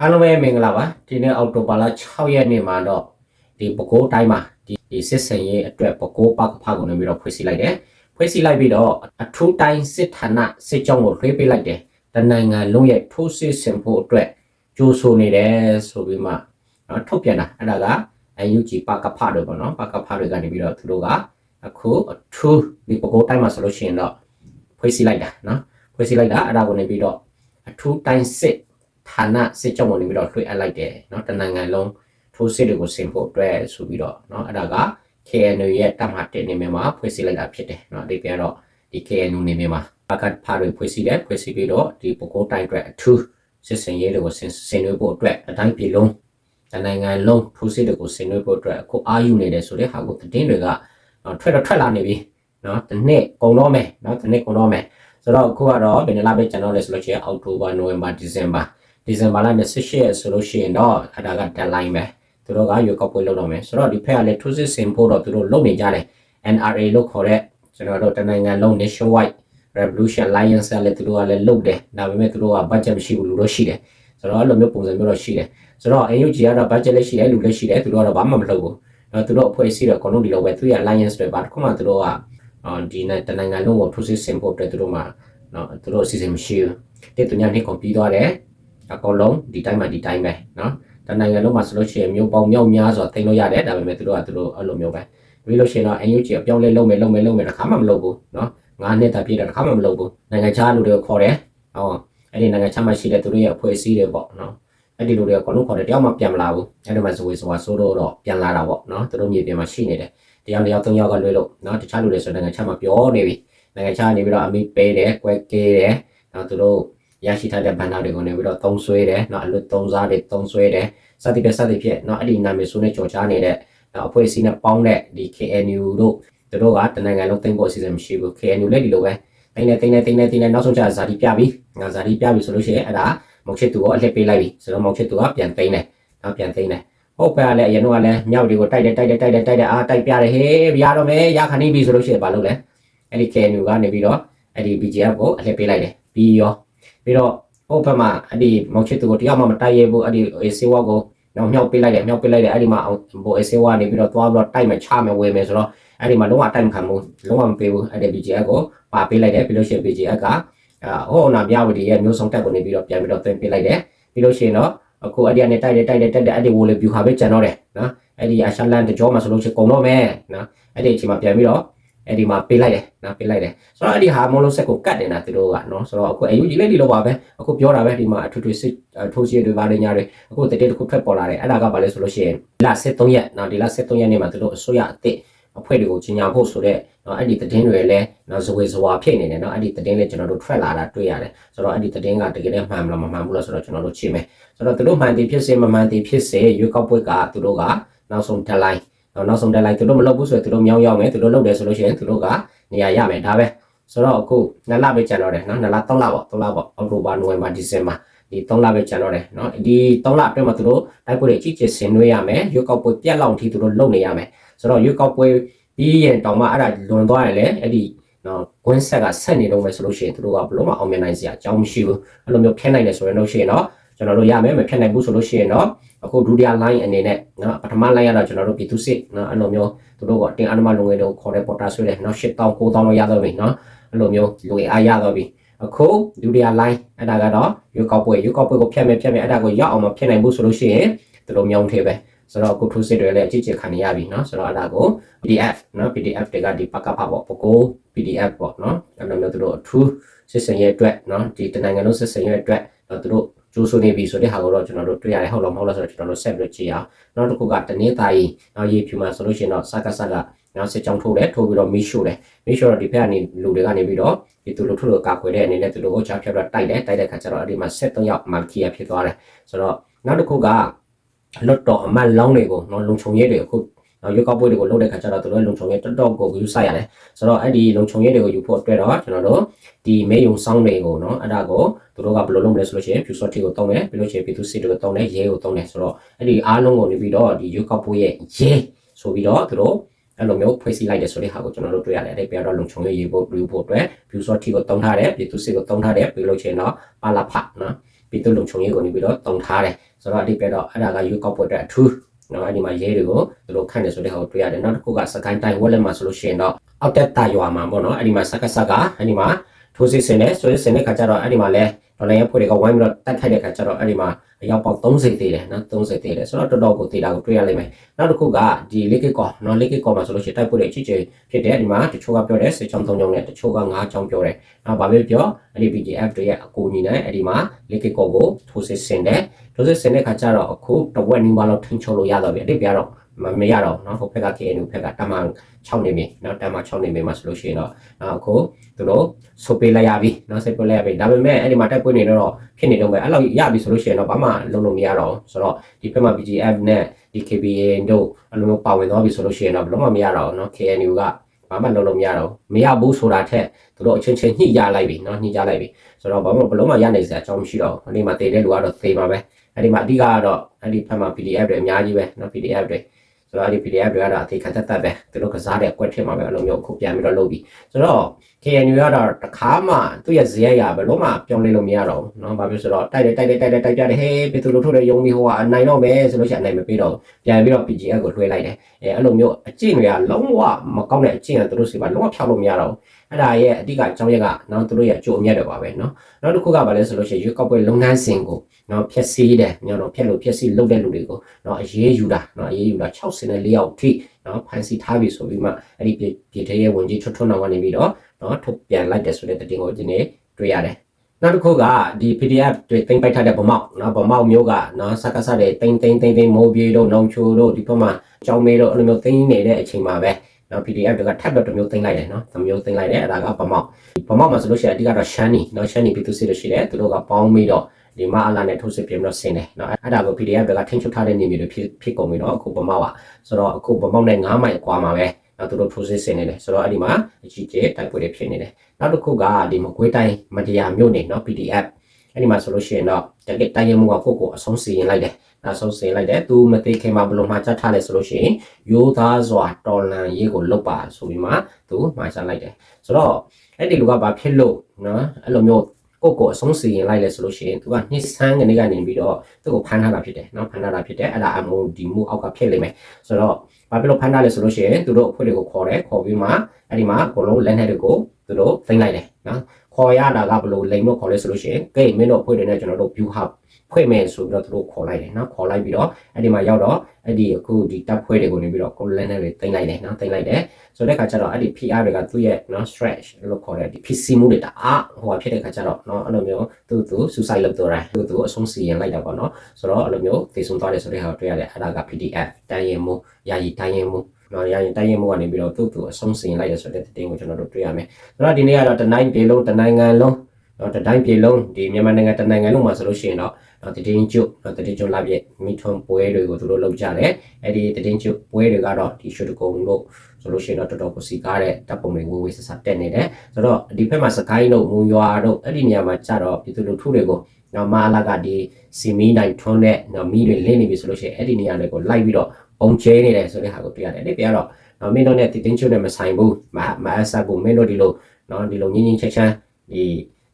အားလုံးပဲမင်္ဂလာပါဒီနေ့အောက်တိုဘာလ6ရက်နေ့မှာတော့ဒီပဲခူးတိုင်းမှာဒီဒီစစ်စင်ရေးအတွက်ပဲခူးပကဖကိုနေပြီးတော့ဖွဲ့စည်းလိုက်တယ်ဖွဲ့စည်းလိုက်ပြီးတော့အထူးတိုင်းစစ်ဌာနစစ်ကြောင်းကိုလွှဲပေးလိုက်တယ်တနိုင်ငံလုံးရဲ့ထိုးစစ်ဆင်ဖို့အတွက်ကြိုးဆိုနေတယ်ဆိုပြီးမှနော်ထုတ်ပြန်တာအဲ့ဒါကအယူဂျီပကဖတွေပေါ့နော်ပကဖတွေကနေပြီးတော့သူတို့ကအခုအထူးဒီပဲခူးတိုင်းမှာဆိုလို့ရှိရင်တော့ဖွဲ့စည်းလိုက်တာနော်ဖွဲ့စည်းလိုက်တာအဲ့ဒါကိုနေပြီးတော့အထူးတိုင်းစစ် ဌာနစစ်ကြောင်းဝင်ပြီးတော့လွှဲအပ်လိုက်တယ်เนาะတနင်္ဂနွေလုံးထိုးစစ်တွေကိုဆင်ဖို့အတွက်ဆိုပြီးတော့เนาะအဲ့ဒါက KNU ရဲ့တမတဲ့နေမှာဖွဲ့စည်းလိုက်တာဖြစ်တယ်เนาะဒီပြန်တော့ဒီ KNU နေမှာပကတ်ဖာတွေဖွဲ့စည်းတယ်ဖွဲ့စည်းပြီးတော့ဒီပကိုးတိုင်းအတွက်အထူးစစ်စင်ရေးတွေကိုဆင်ဆင်နွှဲဖို့အတွက်အတိုင်းပြည်လုံးတနိုင်ငံလုံးထိုးစစ်တွေကိုဆင်နွှဲဖို့အတွက်အခုအာယူနေတယ်ဆိုတဲ့ဟာကိုသတင်းတွေကထွက်တော့ထွက်လာနေပြီเนาะတစ်နှစ်ကုန်တော့မယ်เนาะတစ်နှစ်ကုန်တော့မယ်ဆိုတော့အခုကတော့ဘယ်နှစ်လပဲကျွန်တော်လဲဆိုလို့ရှိရင်အောက်တိုဘာနိုဝင်ဘာဒီဇင်ဘာ ဒီဇင်ဘာလ28ရက်ဆိုလို့ရှိရင်တော့အဲ့ဒါက deadline ပဲသူတို့ကရွေးကောက်ပွဲလုပ်တော့မယ်ဆိုတော့ဒီဖက်ကလည်းထိုးစစ်ဆင်ဖို့တော့သူတို့လုပ်နေကြတယ် NRA လို့ခေါ်တဲ့ကျွန်တော်တို့တနိုင်ငံလုံး nationwide revolution alliance ကလည်းသူတို့ကလည်းလုပ်တယ်ဒါပေမဲ့သူတို့က budget မရှိဘူးလူတော့ရှိတယ်ဆိုတော့အဲ့လိုမျိုးပုံစံမျိုးတော့ရှိတယ်ဆိုတော့ AUG ကတော့ budget လည်းရှိတယ်လူလည်းရှိတယ်သူတို့ကတော့ဘာမှမလုပ်ဘူးတော့သူတို့အဖွဲ့အစည်းတော့အကုန်လုံးဒီလိုပဲသူရဲ့ alliance တွေပါတခုမှသူတို့ကအော်ဒီနဲ့တနိုင်ငံလုံးကိုထိုးစစ်ဆင်ဖို့အတွက်သူတို့မှနော်သူတို့အစီအစဉ်မရှိဘူးတဲ့သူညာနှစ်ကုန်ပြီးသွားတယ် အကောင်လုံးဒီတိုင်းမှာဒီတိုင်းပဲနော်တနိုင်ငံလုံးမှာဆိုလို့ရှိရင်မျိုးပေါင်းမြောက်များစွာသိမ်းလို့ရတယ်ဒါပေမဲ့သူတို့ကသူတို့အဲ့လိုမျိုးပဲပြီးလို့ရှိရင်တော့ NUG အပြောင်းလဲလုပ်မယ်လုပ်မယ်လုပ်မယ်တစ်ခါမှမလုပ်ဘူးနော်ငါးနှစ်တာပြည့်တာတစ်ခါမှမလုပ်ဘူးနိုင်ငံခြားလူတွေကိုခေါ်တယ်ဟောအဲ့ဒီနိုင်ငံခြားမှာရှိတဲ့သူတို့ရဲ့အဖွဲ့အစည်းတွေပေါ့နော်အဲ့ဒီလူတွေကကတော့ခေါ်တယ်တယောက်မှပြန်မလာဘူးအဲ့ဒီမှာဇဝေဇဝါဆိုးတော့တော့ပြန်လာတာပေါ့နော်သူတို့မြေပြင်မှာရှိနေတယ်တယောက်တစ်ယောက်သုံးယောက်ကလွှဲလို့နော်တခြားလူတွေဆိုနိုင်ငံခြားမှာပြောနေပြီနိုင်ငံခြားနေပြီးတော့အမိပေးတယ်ကွဲကေးတယ်နော်သူတို့ ရရှိထားတဲ့ဘဏ္ဍာတွေကိုနေပြီးတော့သုံးဆွဲတယ်နော်အလွတ်သုံးစားတွေသုံးဆွဲတယ်စသည်ဖြင့်စသည်ဖြင့်နော်အဲ့ဒီနာမည်ဆိုးနဲ့ကြော်ကြားနေတဲ့အဖွဲ့အစည်းနဲ့ပေါင်းတဲ့ဒီ KNU တို့သူတို့ကတနိုင်ငံလုံးသိမ်းဖို့အစီအစဉ်မရှိဘူး KNU လည်းဒီလိုပဲတိုင်းနဲ့တိုင်းနဲ့တိုင်းနဲ့တိုင်းနဲ့နောက်ဆုံးကျဇာတိပြပြီငါဇာတိပြပြီဆိုလို့ရှိရင်အဲ့ဒါမောက်ချစ်သူကိုအလှည့်ပေးလိုက်ပြီဆိုတော့မောက်ချစ်သူကပြန်သိမ်းတယ်နော်ပြန်သိမ်းတယ်ဟုတ်ပဲလည်းအရင်တော့လည်းမြောက်တွေကိုတိုက်တယ်တိုက်တယ်တိုက်တယ်တိုက်တယ်အားတိုက်ပြတယ်ဟေးရတော့မယ်ရခဏီးပြီဆိုလို့ရှိရင်ဘာလုပ်လဲအဲ့ဒီ KNU ကနေပြီးတော့အဲ့ဒီ BGF ကိုအလှည့်ပေးလိုက်တယ်ပြီးရော ပြီးတော့ဟုတ်ဘက်မှာအဲ့ဒီမောက်ချစ်သူကိုတရားမှမတိုက်ရဘူးအဲ့ဒီစေဝါကိုတော့မြောက်ပေးလိုက်တယ်မြောက်ပေးလိုက်တယ်အဲ့ဒီမှာဘိုစေဝါနေပြီးတော့သွားပြီးတော့တိုက်မယ်ချမယ်ဝယ်မယ်ဆိုတော့အဲ့ဒီမှာလုံးဝတိုက်မခံဘူးလုံးဝမပေးဘူးအဲ့ဒီ BGF ကိုပါပေးလိုက်တယ်ပြီးလို့ရှိရင် BGF ကအာဟိုနာမြဝတီရဲ့မျိုးစုံတက်ကိုနေပြီးတော့ပြန်ပြီးတော့သွင်းပေးလိုက်တယ်ပြီးလို့ရှိရင်တော့အခုအဲ့ဒီကနေတိုက်တယ်တိုက်တယ်တိုက်တယ်အဲ့ဒီဝိုလေဗျူဟာပဲကျန်တော့တယ်နော်အဲ့ဒီအရှာလန်တကြောမှာဆိုလို့ရှိရင်ကုန်တော့မယ်နော်အဲ့ဒီအချိန်မှာပြန်ပြီးတော့ အဲ့ဒီမှာပေးလိုက်တယ်နော်ပေးလိုက်တယ်ဆိုတော့အဲ့ဒီဟာမလုံးဆက်ကိုကတ်တယ်နာသူတို့ကနော်ဆိုတော့အခုအယူကြီးလေးဒီလိုပါပဲအခုပြောတာပဲဒီမှာအထွေထွေစစ်ထိုးစီတွေပါနေညာတွေအခုတတိတစ်ခုထွက်ပေါ်လာတယ်အဲ့ဒါကဘာလဲဆိုလို့ရှိရင်လ73ရက်နော်ဒီလ73ရက်နေ့မှာသူတို့အစိုးရအစ်စ်အဖွဲ့တွေကိုကြီးညာဖို့ဆိုတော့နော်အဲ့ဒီသတင်းတွေလည်းနော်ဇဝေဇဝါဖြစ်နေတယ်နော်အဲ့ဒီသတင်းလည်းကျွန်တော်တို့ထွက်လာတာတွေ့ရတယ်ဆိုတော့အဲ့ဒီသတင်းကတကယ်လည်းမှန်မလားမမှန်ဘူးလားဆိုတော့ကျွန်တော်တို့ချိန်မယ်ဆိုတော့သူတို့မှန်တယ်ဖြစ်စေမမှန်တယ်ဖြစ်စေရွေးကောက်ပွဲကသူတို့ကနောက်ဆုံး deadline နော်နောက်ဆုံးတက်လိုက်သူတို့မလုပ်ဘူးဆိုရင်သူတို့မြောင်းရောက်မယ်သူတို့လုပ်တယ်ဆိုလို့ရှိရင်သူတို့ကနေရာရမယ်ဒါပဲဆိုတော့အခုနှစ်လပဲကျန်တော့တယ်နော်နှစ်လသုံးလပေါ့သုံးလပေါ့အောက်တိုဘာနိုဝင်ဘာဒီဇင်ဘာဒီသုံးလပဲကျန်တော့တယ်နော်ဒီသုံးလအတွင်းမှာသူတို့တိုက်ပွဲတွေကြီးကြီးဆင်နွှဲရမယ်ရွေးကောက်ပွဲပြက်လောက်ထိသူတို့လုပ်နေရမယ်ဆိုတော့ရွေးကောက်ပွဲပြီးရင်တောင်မှအဲ့ဒါလွန်သွားရင်လည်းအဲ့ဒီနော်ဂွင်းဆက်ကဆက်နေတော့မယ်ဆိုလို့ရှိရင်သူတို့ကဘလို့မအောင်မြင်နိုင်စရာအကြောင်းမရှိဘူးအဲ့လိုမျိုးဖျက်နိုင်တယ်ဆိုရင်တော့ရှိရင်တော့ကျွန်တော်တို့ရမယ်မဖျက်နိုင်ဘူးဆိုလို့ရှိရင်တော့ အခုဒုတိယ line အနေနဲ့နော်ပထမ line ကတော့ကျွန်တော်တို့ပြည်သူစစ်နော်အဲ့လိုမျိုးသူတို့ကအတင်းအဓမ္မလုံငယ်တို့ခေါ်တဲ့ပေါ်တာဆွဲတယ်နော်8000 9000လောက်ရတော့ပြီနော်အဲ့လိုမျိုးလူအားရတော့ပြီအခုဒုတိယ line အဲ့ဒါကတော့ရွေးကောက်ပွဲရွေးကောက်ပွဲကိုဖျက်မယ်ဖျက်မယ်အဲ့ဒါကိုရောက်အောင်မဖျက်နိုင်ဘူးဆိုလို့ရှိရင်သူတို့မြောင်းသေးပဲဆိုတော့အခုထိုးစစ်တွေလည်းအကြည့်ချခံရပြီเนาะဆိုတော့အဲ့ဒါကို PDF เนาะ PDF တွေကဒီပကဖပေါ့ပကို PDF ပေါ့เนาะအဲ့လိုမျိုးသူတို့အထူးစစ်စင်ရဲ့အတွက်เนาะဒီတနိုင်ငံလုံးစစ်စင်ရဲ့အတွက်တော့သူတို့ ကျိုးဆိုနေပြီဆိုတဲ့ဟာကိုတော့ကျွန်တော်တို့တွေ့ရတယ်ဟုတ်လားမဟုတ်လားဆိုတော့ကျွန်တော်တို့ဆက်ပြီးကြည့်အောင်နောက်တစ်ခုကတနင်္သာရီနောက်ရေဖြူမှာဆိုလို့ရှိရင်တော့စကစကနောက်စစ်ကြောင်းထိုးတယ်ထိုးပြီးတော့မီးရှို့တယ်မီးရှို့တော့ဒီဘက်ကနေလူတွေကနေပြီးတော့ဒီသူတို့ထိုးလို့ကာကွယ်တဲ့အနေနဲ့သူတို့ကိုချဖြတ်တော့တိုက်တယ်တိုက်တဲ့ခါကျတော့အဲ့ဒီမှာ73ရောက်မာကီယာဖြစ်သွားတယ်ဆိုတော့နောက်တစ်ခုကလွတ်တော်အမတ်လောင်းတွေကိုနော်လုံခြုံရေးတွေအခုနော် ရွေးကောက်ပွဲတွေကိုလုပ်တဲ့ခါကျတော့သူတို့လုံခြုံရေးတော်တော်ကိုယူဆရတယ်ဆိုတော့အဲ့ဒီလုံခြုံရေးတွေကိုယူဖို့အတွက်တော့ကျွန်တော်တို့ဒီမဲယုံဆောင်တွေကိုနော်အဲ့ဒါကိုသူတို့ကဘယ်လိုလုပ်မလဲဆိုလို့ရှိရင် Pew Sorty ကိုတုံးတယ်ပြီးလို့ရှိရင် Pew City ကိုတုံးတယ်ရဲကိုတုံးတယ်ဆိုတော့အဲ့ဒီအားလုံးကိုနေပြီးတော့ဒီရွေးကောက်ပွဲရဲ့ရဲဆိုပြီးတော့သူတို့အဲ့လိုမျိုးဖွဲ့စည်းလိုက်တယ်ဆိုတဲ့ဟာကိုကျွန်တော်တို့တွေ့ရတယ်အဲ့ဒီပြတော့လုံခြုံရေးရေးဖို့ပြုဖို့အတွက် Pew Sorty ကိုတုံးထားတယ် Pew City ကိုတုံးထားတယ်ပြီးလို့ရှိရင်တော့ပါလာဖတ်နော်ပြည်သူ့လုံခြုံရေးကိုနေပြီးတော့တုံထားတယ်ဆိုတော့အဒီပြတော့အဲ့ဒါကယူကောက်ပွဲအတွက်အထူး နော်အဲ့ဒီမှာရဲတွေကိုသူတို့ခန့်နေဆိုတဲ့ဟာကိုတွေ့ရတယ်နောက်တစ်ခုကစကိုင်းတိုင်းဝက်လက်မှာဆိုလို့ရှိရင်တော့အောက်တက်တာရွာမှာပေါ့နော်အဲ့ဒီမှာစကစကအဲ့ဒီမှာထိုးစစ်ဆင်နေဆိုရစင်တဲ့ခါကျတော့အဲ့ဒီမှာလဲ ဒေါ်လာရဖွဲ့တွေကဝိုင်းပြီးတော့တိုက်ခိုက်တဲ့ခါကျတော့အဲ့ဒီမှာအယောက်ပေါက်30သေးတယ်နော်30သေးတယ်ဆိုတော့တော်တော်ကိုသေးတာကိုတွေ့ရလိမ့်မယ်နောက်တစ်ခုကဒီလိကကောနော်လိကကောမှာဆိုလို့ရှိရင်တိုက်ပွဲတွေအကြီးကျယ်ဖြစ်တယ်ဒီမှာတချို့ကပြောတယ်စေချောင်း3ချောင်းနဲ့တချို့က5ချောင်းပြောတယ်နော်ဘာပဲပြောအဲ့ဒီ BGF တွေရဲ့အကူအညီနဲ့အဲ့ဒီမှာလိကကောကိုထိုးစစ်ဆင်တယ်ထိုးစစ်ဆင်တဲ့ခါကျတော့အခုတဝက်နီးပါးလောက်ထိန်းချုပ်လို့ရတော့ပြီအတိတ်ပြတော့ မမရတော့နော်ဟိုဘက်က KNU ဘက်ကတမန်6နေပြီနော်တမန်6နေပြီမှာဆိုလို့ရှိရင်တော့အခုသူတို့ဆိုပေးလိုက်ရပြီနော်စိတ်ပေးလိုက်ရပြီဒါပေမဲ့အဲ့ဒီမှာတိုက်ပွဲနေတော့ဖြစ်နေတော့ပဲအဲ့လောက်ရပြီဆိုလို့ရှိရင်တော့ဘာမှလုံးလုံးမရတော့ဘူးဆိုတော့ဒီဘက်မှာ BGF နဲ့ဒီ KPA တို့အဲ့လိုမျိုးပါဝင်သွားပြီဆိုလို့ရှိရင်တော့ဘယ်လုံးမမရတော့ဘူးနော် KNU ကဘာမှလုံးလုံးမရတော့ဘူးမရဘူးဆိုတာထက်သူတို့အချင်းချင်းညှိကြလိုက်ပြီနော်ညှိကြလိုက်ပြီဆိုတော့ဘာမှဘလုံးမရနိုင်စရာအကြောင်းမရှိတော့ဘူးအဲ့ဒီမှာတည်တဲ့လူကတော့သေပါပဲအဲ့ဒီမှာအဓိကကတော့အဲ့ဒီဘက်မှာ PDF တွေအများကြီးပဲနော် PDF တွေ ဆိုတော့အဲ့ဒီ PDF တွေကတော့အသေးခံတက်တက်ပဲသူတို့ကစားတဲ့အကွက်ဖြစ်မှာပဲအဲ့လိုမျိုးခုပြန်ပြီးတော့လုပ်ပြီးဆိုတော့ KNU ကတော့တခါမှသူ့ရဲ့ဇရက်ရဘယ်လို့မှပြောင်းလဲလို့မရတော့ဘူးเนาะဘာဖြစ်ဆိုတော့တိုက်တယ်တိုက်တယ်တိုက်တယ်တိုက်ပြတယ်ဟေးပြည်သူလူထုတွေယုံပြီးဟိုကအနိုင်တော့မယ်ဆိုလို့ရှိရင်အနိုင်မပေးတော့ပြန်ပြီးတော့ PGF ကိုလွှဲလိုက်တယ်အဲအဲ့လိုမျိုးအကျင့်တွေကလုံးဝမကောင်းတဲ့အကျင့်ကသူတို့စီပါလုံးဝဖျောက်လို့မရတော့ဘူး အဲ့ဒါရဲ့အဓိကအကြောင်းရက်ကเนาะသူတို့ရဲ့အကျိုးအမြတ်တွေပါပဲเนาะနောက်တစ်ခုကဘာလဲဆိုလို့ရှိရင်ရွေးကောက်ပွဲလုပ်ငန်းစဉ်ကိုเนาะဖျက်ဆီးတယ်ညောတော့ဖျက်လို့ဖျက်ဆီးလုပ်တဲ့လူတွေကိုเนาะအရေးယူတာเนาะအရေးယူတာ64ယောက်ထိเนาะဖန်စီထားပြီဆိုပြီးမှအဲ့ဒီပြည်ထရေးဝင်ကြီးထွတ်ထွတ်နောင်ကနေပြီးတော့နော်ထုတ်ပြန်လိုက်တယ်ဆိုတဲ့တင်ကိုဒီနေ့တွေ့ရတယ်နောက်တစ်ခုကဒီ PDF တွေတင်ပိုက်ထားတဲ့ဗမောက်နော်ဗမောက်မျိုးကနော်စကားစတဲ့တင်တင်တင်တင်မိုးပြေတို့နောင်ချိုတို့ဒီဘက်မှာကြောင်းမေးတို့အဲ့လိုမျိုးတင်နေတဲ့အချိန်မှာပဲ နော် PDF တွေကထပ်တော့တစ်မျိုးသိမ်းလိုက်တယ်နော်တစ်မျိုးသိမ်းလိုက်တယ်အဲ့ဒါကဗမောက်ဗမောက်မှာဆိုလို့ရှိရင်အဓိကတော့ရှမ်းနီနော်ရှမ်းနီပြည်သူစစ်တွေရှိတယ်သူတို့ကပေါင်းပြီးတော့ဒီမှာအလာနဲ့ထုတ်စစ်ပြင်တော့ဆင်းတယ်နော်အဲ့ဒါကို PDF တွေကထိန်းချုပ်ထားတဲ့နေမျိုးတွေဖြစ်ဖြစ်ကုန်ပြီနော်အခုဗမောက်ပါဆိုတော့အခုဗမောက်နဲ့9မိုင်ကွာမှာပဲနောက်သူတို့ထိုးစစ်ဆင်နေတယ်ဆိုတော့အဲ့ဒီမှာအကြီးကျယ်တိုက်ပွဲတွေဖြစ်နေတယ်နောက်တစ်ခုကဒီမကွေးတိုင်းမတရားမြို့နယ်နော် PDF အဲ့ဒီမှာဆိုလို့ရှိရင်တော့တကယ်တိုက်ရိုက်မှုကကိုကိုအဆုံးစီရင်လိုက်တယ်။အဆုံးစီရင်လိုက်တယ်။သူမသိခင်မှာဘလို့မှာချထားလဲဆိုလို့ရှိရင်ရိုးသားစွာတော်လန်ရေးကိုလုပ်ပါဆိုပြီးမှသူမှာချလိုက်တယ်။ဆိုတော့အဲ့ဒီလူကဘာဖြစ်လို့နော်အဲ့လိုမျိုးကိုကိုအဆုံးစီရင်လိုက်လဲဆိုလို့ရှိရင်သူကနှိဆန်းကနေကနေပြီးတော့သူ့ကိုဖမ်းထားတာဖြစ်တယ်နော်ဖမ်းထားတာဖြစ်တယ်အဲ့ဒါအမိုးဒီမှုအောက်ကဖြစ်လိမ့်မယ်ဆိုတော့ဘာဖြစ်လို့ဖမ်းထားလဲဆိုလို့ရှိရင်သူတို့အဖွဲ့တွေကိုခေါ်တယ်ခေါ်ပြီးမှအဲ့ဒီမှာကိုလုံးလက်နဲ့တွေကိုသူတို့သိမ့်လိုက်တယ်နော် ခေါ်ရတာကဘလို့လိမ်လို့ခေါ်လဲဆိုလို့ရှိရင်ဂိတ်မင်းတို့အဖွဲ့တွေနဲ့ကျွန်တော်တို့ view hub ဖွဲ့မယ်ဆိုပြီးတော့သူတို့ခေါ်လိုက်တယ်နော်ခေါ်လိုက်ပြီးတော့အဲ့ဒီမှာရောက်တော့အဲ့ဒီအခုဒီတပ်ဖွဲ့တွေကိုနေပြီးတော့ကိုလက်နက်တွေသိမ်းလိုက်တယ်နော်သိမ်းလိုက်တယ်ဆိုတဲ့ခါကျတော့အဲ့ဒီ PR တွေကသူ့ရဲ့နော် stretch လို့ခေါ်တဲ့ဒီ PC မှုတွေတအားဟိုဖြစ်တဲ့ခါကျတော့နော်အဲ့လိုမျိုးသူ့သူ suicide လုပ်တော့တယ်သူ့သူအဆုံးစီရင်လိုက်တာပေါ့နော်ဆိုတော့အဲ့လိုမျိုးသေဆုံးသွားတယ်ဆိုတဲ့ဟာကိုတွေ့ရတယ်အဲ့ဒါက PDF တန်းရင်မှုယာယီတန်းရင်မှုနော်ရရင်တိုင်းရင်မှုကနေပြီးတော့သူ့သူအဆုံးစင်လိုက်ရဆိုတဲ့တင်ကိုကျွန်တော်တို့တွေ့ရမယ်။ဆိုတော့ဒီနေ့ကတော့တနိုင်ပြည်လုံးတနိုင်ငံလုံးတော့တတိုင်းပြည်လုံးဒီမြန်မာနိုင်ငံတနိုင်ငံလုံးမှာဆိုလို့ရှိရင်တော့တော့တည်င်းကျုပ်တော့တည်င်းကျုပ်လာပြည့်မိထွန်ပွဲတွေကိုသူတို့လုပ်ကြတယ်။အဲ့ဒီတည်င်းကျုပ်ပွဲတွေကတော့ဒီရှုတကုံတို့ဆိုလို့ရှိရင်တော့တော်တော်ကိုစီကားတဲ့တပ်ပုံတွေဝေဝေးဆဆတက်နေတယ်။ဆိုတော့ဒီဘက်မှာစကိုင်းတို့မူရွာတို့အဲ့ဒီနေရာမှာကြတော့ပြည်သူလူထုတွေကိုနော်မာလာကဒီစီမီနိုင်ထွန်းတဲ့နော်မီးတွေလင်းနေပြီဆိုလို့ရှိရင်အဲ့ဒီနေရာတွေကိုလိုက်ပြီးတော့ ပုံကျဲနေတယ်ဆိုတဲ့ဟာကိုတွေ့ရတယ်။ဒီပြတော့နော်မင်းတို့နဲ့တည်င်းကျုပ်နဲ့မဆိုင်ဘူးမမအဆက်ဘူးမင်းတို့ဒီလိုနော်ဒီလိုညင်းညင်းချက်ချမ်းဒီ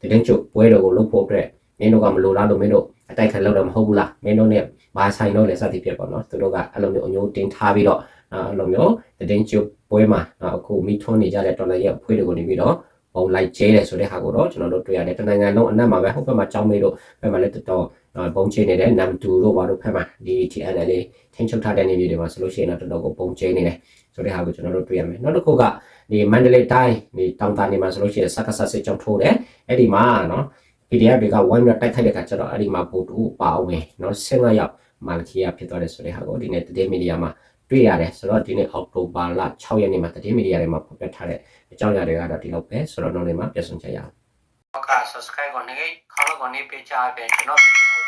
တည်င်းကျုပ်ပွဲတော်ကိုလုပ်ဖို့အတွက်မင်းတို့ကမလိုလားလို့မင်းတို့အတိုက်ခံလုပ်တော့မဟုတ်ဘူးလားမင်းတို့နဲ့ဘာဆိုင်တော့လဲစသည်ဖြစ်ပေါ့နော်သူတို့ကအဲ့လိုမျိုးအညိုးတင်ထားပြီးတော့အဲ့လိုမျိုးတည်င်းကျုပ်ပွဲမှာအခုမိထွန်းနေကြတဲ့တော်လည်းရဲ့အဖွဲ့တွေကိုနေပြီးတော့ ပုံလိုက်ကျဲတယ်ဆိုတဲ့ဟာကိုတော့ကျွန်တော်တို့တွေ့ရတယ်တနိုင်ငံလုံးအနက်မှာပဲဟိုဘက်မှာကြောင်းမေးတို့ဘက်မှာလည်းတော်တော်ပုံချနေတဲ့နမ်တူတို့ဘာတို့ဖက်မှာဒီ TNL လေးထိန်းချုပ်ထားတဲ့နေမျိုးတွေမှာဆိုလို့ရှိရင်တော့တော်တော်ကိုပုံချနေတယ်ဆိုတဲ့ဟာကိုကျွန်တော်တို့တွေ့ရမယ်နောက်တစ်ခုကဒီမန္တလေးတိုင်းဒီတောင်တာနေမှာဆိုလို့ရှိရင်စက္ကဆစစ်ကြောင်းထိုးတယ်အဲ့ဒီမှာနော် PDF တွေကဝိုင်းပြီးတိုက်ခိုက်တဲ့ခါကျတော့အဲ့ဒီမှာပို့တူပါဝင်နော်15ရောက်မာလကီယာဖြစ်သွားတယ်ဆိုတဲ့ဟာကိုဒီနေ့တည်မီဒီယာမှာ တွေ့ရတယ်ဆိုတော့ဒီနေ့အောက်တိုဘာလ6ရက်နေ့မှာတည်မီဒီယာတွေမှာဖော်ပြထားတဲ့အကြောင်းအရာတွေကတော့ဒီလောက်ပဲဆိုတော့နောက်နေ့မှာပြန်ဆောင်ကြရအောင်ဟုတ်က subscribe ကိုနေခေါင်းကိုနေပေးချပေးကျွန်တော်ဗီဒီယို